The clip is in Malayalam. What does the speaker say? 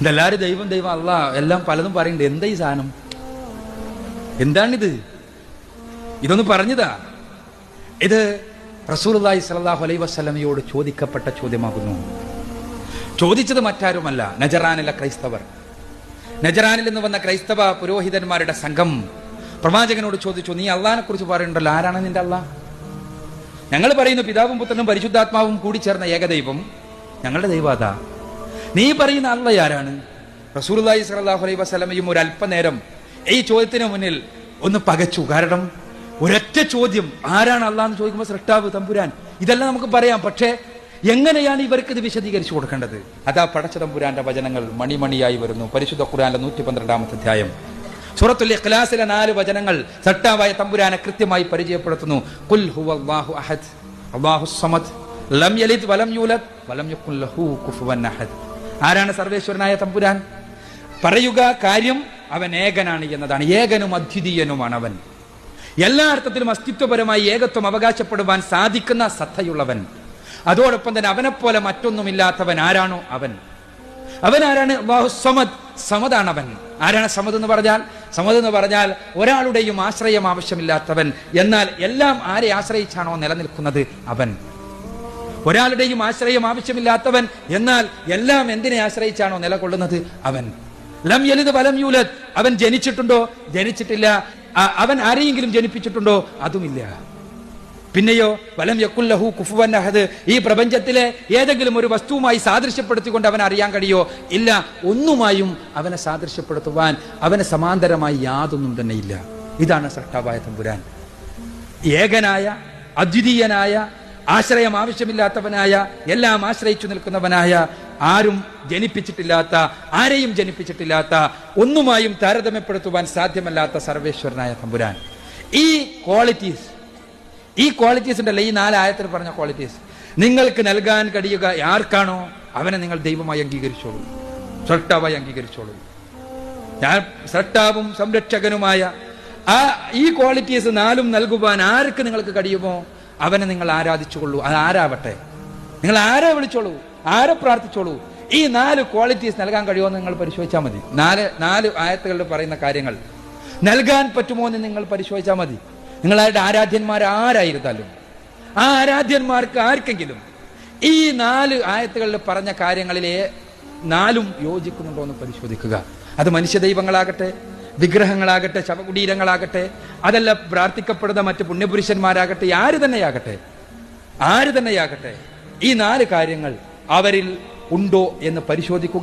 ഇതെല്ലാരും ദൈവം ദൈവം അല്ല എല്ലാം പലതും പറയുന്നുണ്ട്. എന്താ ഈ സാധനം? എന്താണിത്? ഇതൊന്ന് പറഞ്ഞതാ. ഇത് റസൂലുള്ളാഹി സ്വല്ലല്ലാഹു അലൈ വസല്ലമയോട് ചോദിക്കപ്പെട്ട ചോദ്യമാകുന്നു. ചോദിച്ചത് മറ്റാരുമല്ല. നജറാനിലെ ക്രൈസ്തവർ. നജറാനിൽ നിന്ന് വന്ന ക്രൈസ്തവ പുരോഹിതന്മാരുടെ സംഘം പ്രവാചകനോട് ചോദിച്ചു നീ അള്ളഹാനെ കുറിച്ച് പറയുന്നുണ്ടല്ലോ. ആരാണ് നിന്റെ അള്ളാ? ഞങ്ങൾ പറയുന്നു പിതാവും പുത്രനും പരിശുദ്ധാത്മാവും കൂടി ചേർന്ന ഏകദൈവം ഞങ്ങളുടെ ദൈവം നീ പറയുന്ന അള്ള ആരാണ്? റസൂലുള്ളാഹി സ്വല്ലല്ലാഹു അലൈഹി വസല്ലമയും ഒരു അല്പനേരം ഈ ചോദ്യത്തിന് മുന്നിൽ ഒന്ന് പകച്ചു. കാരണം ഒരൊറ്റ ചോദ്യം ആരാണ് അള്ളാഹ് എന്ന് ചോദിക്കുമ്പോൾ സൃഷ്ടാവ് തമ്പുരാൻ ഇതെല്ലാം നമുക്ക് പറയാം. പക്ഷേ എങ്ങനെയാണ് ഇവർക്ക് ഇത് വിശദീകരിച്ചു കൊടുക്കേണ്ടത്? അതാ പടച്ച തമ്പുരാന്റെ വചനങ്ങൾ മണിമണിയായി വരുന്നു. പരിശുദ്ധ ഖുരാന്റെ നൂറ്റി പന്ത്രണ്ടാമത്തെ അധ്യായം. സൂറത്തുൽ ഇഖ്ലാസിലെ നാല് വചനങ്ങൾ സട്ടാവായ തമ്പുരാനെ കൃത്യമായി പരിചയപ്പെടുത്തുന്നു. കുൽ ഹുവല്ലാഹു അഹദ് അല്ലാഹു സമദ് ലം യലിദ് വലം യൂലദ് വലം യകുൽ ലഹു കുഫുവൻ അഹദ്. ആരാണ് സർവേശ്വരനായ തമ്പുരാൻ? പറയുക കാര്യം അവൻ ഏകനാണ് എന്നതാണ്. ഏകനും അദ്വിതീയനുമാണ് അവൻ. എല്ലാ അർത്ഥത്തിലും അസ്തിത്വപരമായി ഏകത്വം അവകാശപ്പെടുവാൻ സാധിക്കുന്ന സത്തയുള്ളവൻ. അതോടൊപ്പം തന്നെ അവനെപ്പോലെ മറ്റൊന്നുമില്ലാത്തവൻ ആരാണോ അവൻ. അവൻ ആരാണ്? സമദ്. സമദാണ് അവൻ ആരാണ് സമദ് എന്ന് പറഞ്ഞാൽ? സമദ് എന്ന് പറഞ്ഞാൽ ഒരാളുടെയും ആശ്രയം ആവശ്യമില്ലാത്തവൻ. എന്നാൽ എല്ലാം ആരെ ആശ്രയിച്ചാണോ നിലനിൽക്കുന്നത്? അവൻ. ഒരാളുടെയും ആശ്രയം ആവശ്യമില്ലാത്തവൻ എന്നാൽ എല്ലാം എന്തിനെ ആശ്രയിച്ചാണോ നിലകൊള്ളുന്നത്? അവൻ. ലം യലിത് വലം യൂലത് അവൻ ജനിച്ചിട്ടുണ്ടോ? ജനിച്ചിട്ടില്ല. അവൻ ആരെയെങ്കിലും ജനിപ്പിച്ചിട്ടുണ്ടോ? അതുമില്ല. പിന്നെയോ വലം യക്കുല്ലഹു കുഫുവൻ അഹദ്. ഈ പ്രപഞ്ചത്തിലെ ഏതെങ്കിലും ഒരു വസ്തുവുമായി സാദൃശ്യപ്പെടുത്തിക്കൊണ്ട് അവൻ അറിയാൻ കഴിയോ? ഇല്ല. ഒന്നുമായും അവനെ സാദൃശ്യപ്പെടുത്തുവാൻ അവനെ സമാന്തരമായി യാതൊന്നും തന്നെ ഇല്ല ഇതാണ് സൃഷ്ടാവായ തമ്പുരാൻ. ഏകനായ അദ്വിതീയനായ ആശ്രയം ആവശ്യമില്ലാത്തവനായ എല്ലാം ആശ്രയിച്ചു നിൽക്കുന്നവനായ ആരും ജനിപ്പിച്ചിട്ടില്ലാത്ത ആരെയും ജനിപ്പിച്ചിട്ടില്ലാത്ത ഒന്നുമായും താരതമ്യപ്പെടുത്തുവാൻ സാധ്യമല്ലാത്ത സർവേശ്വരനായ തമ്പുരാൻ. ഈ ക്വാളിറ്റീസ് ഈ ക്വാളിറ്റീസ് ഉണ്ടല്ലോ ഈ നാല് പറഞ്ഞ ക്വാളിറ്റീസ് നിങ്ങൾക്ക് നൽകാൻ കഴിയുക ആർക്കാണോ അവനെ നിങ്ങൾ ദൈവമായി അംഗീകരിച്ചോളൂ. സൃഷ്ടാവായി അംഗീകരിച്ചോളൂ. ഞാൻ സൃഷ്ടാവും സംരക്ഷകനുമായ ആ ഈ ക്വാളിറ്റീസ് നാലും നൽകുവാൻ ആർക്ക് നിങ്ങൾക്ക് കഴിയുമോ? അവനെ നിങ്ങൾ ആരാധിച്ചുകൊള്ളൂ. അത് ആരാവട്ടെ? നിങ്ങൾ ആരെ വിളിച്ചോളൂ? ആരെ പ്രാർത്ഥിച്ചോളൂ? ഈ നാല് ക്വാളിറ്റീസ് നൽകാൻ കഴിയുമോ എന്ന് നിങ്ങൾ പരിശോധിച്ചാൽ മതി. നാല് നാല് ആയത്തുകളിൽ പറയുന്ന കാര്യങ്ങൾ. നൽകാൻ പറ്റുമോ എന്ന് നിങ്ങൾ പരിശോധിച്ചാൽ മതി. നിങ്ങളായിട്ട് ആരാധ്യന്മാർ ആരായിരുന്നാലും. ആ ആരാധ്യന്മാർക്ക് ആർക്കെങ്കിലും ഈ നാല് ആയത്തുകളിൽ പറഞ്ഞ കാര്യങ്ങളിലെ നാലും യോജിക്കുന്നുണ്ടോ എന്ന് പരിശോധിക്കുക. അത് മനുഷ്യ ദൈവങ്ങളാകട്ടെ വിഗ്രഹങ്ങളാകട്ടെ ശവകുടീരങ്ങളാകട്ടെ അതല്ല പ്രാർത്ഥിക്കപ്പെടുന്ന മറ്റ് പുണ്യപുരുഷന്മാരാകട്ടെ ആര് തന്നെയാകട്ടെ? ആര് തന്നെയാകട്ടെ? ഈ നാല് കാര്യങ്ങൾ അവരിൽ ഉണ്ടോ എന്ന് പരിശോധിക്കുക.